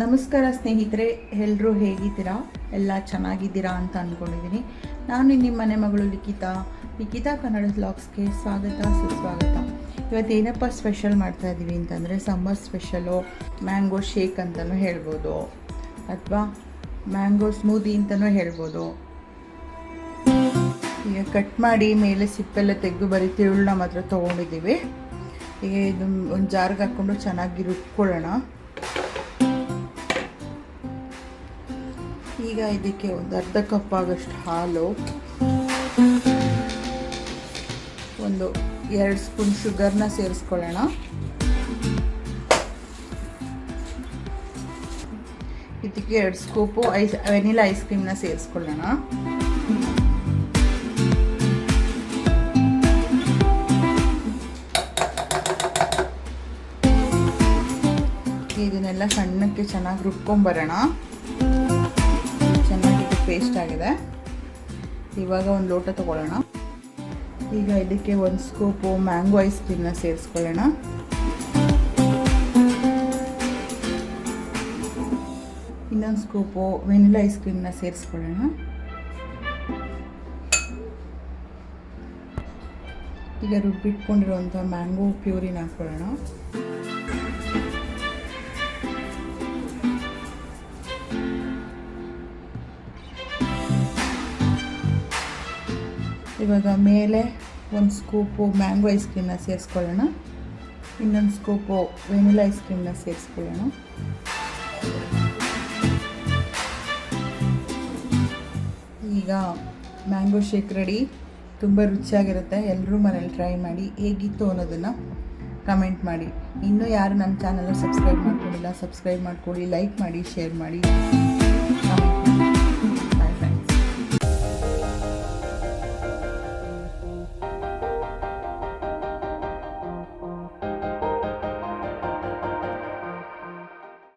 ನಮಸ್ಕಾರ ಸ್ನೇಹಿತರೆ ಎಲ್ಲರೂ ಹೇಗಿದ್ದೀರಾ? ಎಲ್ಲ ಚೆನ್ನಾಗಿದ್ದೀರಾ ಅಂತ ಅಂದ್ಕೊಂಡಿದ್ದೀನಿ. ನಾನು ನಿಮ್ಮ ಮನೆ ಮಗಳು ಲಿಖಿತಾ. ಲಿಖಿತಾ ಕನ್ನಡ ಬ್ಲಾಗ್ಸ್ಗೆ ಸ್ವಾಗತ, ಸುಸ್ವಾಗತ. ಇವತ್ತು ಏನಪ್ಪ ಸ್ಪೆಷಲ್ ಮಾಡ್ತಾ ಇದ್ದೀವಿ ಅಂತಂದರೆ ಸಮ್ಮರ್ ಸ್ಪೆಷಲು ಮ್ಯಾಂಗೋ ಶೇಕ್ ಅಂತಲೂ ಹೇಳ್ಬೋದು. ಅಥವಾ ಮ್ಯಾಂಗೋ ಸ್ಮೂದಿ ಅಂತಲೂ ಹೇಳ್ಬೋದು. ಈಗ ಕಟ್ ಮಾಡಿ ಮೇಲೆ ಸಿಪ್ಪೆಲ್ಲ ತೆಗೆದು ಬರೀ ತಿರುಳನ್ನ ಮಾತ್ರ ತೊಗೊಂಡಿದ್ದೀವಿ. ಈಗ ಇದು ಒಂದು ಜಾರ್ಗೆ ಹಾಕ್ಕೊಂಡು ಚೆನ್ನಾಗಿ ರುಬ್ಕೊಳ್ಳೋಣ. ಈಗ ಇದಕ್ಕೆ ಒಂದು ಅರ್ಧ ಕಪ್ ಆಗೋಷ್ಟು ಹಾಲು, ಒಂದು ಎರಡು ಸ್ಪೂನ್ ಶುಗರ್ನ ಸೇರಿಸ್ಕೊಳ್ಳೋಣ. ಇದಕ್ಕೆ ಎರಡು ಸ್ಕೂಪು ಐಸ್ ವೆನಿಲಾ ಐಸ್ ಕ್ರೀಮ್ನ ಸೇರಿಸ್ಕೊಳ್ಳೋಣ. ಇದನ್ನೆಲ್ಲ ಸಣ್ಣಕ್ಕೆ ಚೆನ್ನಾಗಿ ರುಬ್ಕೊಂಬರೋಣ. ಪೇಸ್ಟ್ ಆಗಿದೆ. ಇವಾಗ ಒಂದು ಲೋಟ ತಗೊಳ್ಳೋಣ. ಈಗ ಇದಕ್ಕೆ ಒಂದು ಸ್ಕೂಪು ಮ್ಯಾಂಗೋ ಐಸ್ ಕ್ರೀಮ್ನ ಸೇರಿಸ್ಕೊಳ್ಳೋಣ. ಇನ್ನೊಂದು ಸ್ಕೂಪು ವೆನಿಲಾ ಐಸ್ ಕ್ರೀಮ್ನ ಸೇರಿಸ್ಕೊಳ್ಳೋಣ. ಈಗ ರುಬ್ಬಿಟ್ಕೊಂಡಿರುವಂಥ ಮ್ಯಾಂಗೋ ಪ್ಯೂರಿನ ಹಾಕ್ಕೊಳ್ಳೋಣ ಇವಾಗ ಮೇಲೆ ಒಂದು ಸ್ಕೂಪು ಮ್ಯಾಂಗೋ ಐಸ್ ಕ್ರೀಮ್ನ ಸೇರಿಸ್ಕೊಳ್ಳೋಣ. ಇನ್ನೊಂದು ಸ್ಕೂಪು ವೆನಿಲಾ ಐಸ್ ಕ್ರೀಮ್ನ ಸೇರಿಸ್ಕೊಳ್ಳೋಣ. ಈಗ ಮ್ಯಾಂಗೋ ಶೇಕ್ ರೆಡಿ. ತುಂಬ ರುಚಿಯಾಗಿರುತ್ತೆ. ಎಲ್ಲರೂ ಮನೇಲಿ ಟ್ರೈ ಮಾಡಿ. ಹೇಗಿತ್ತು ಅನ್ನೋದನ್ನು ಕಮೆಂಟ್ ಮಾಡಿ. ಇನ್ನೂ ಯಾರು ನಮ್ಮ ಚಾನಲ್ನ ಸಬ್ಸ್ಕ್ರೈಬ್ ಮಾಡ್ಕೊಂಡಿಲ್ಲ, ಸಬ್ಸ್ಕ್ರೈಬ್ ಮಾಡ್ಕೊಳ್ಳಿ, ಲೈಕ್ ಮಾಡಿ, ಶೇರ್ ಮಾಡಿ.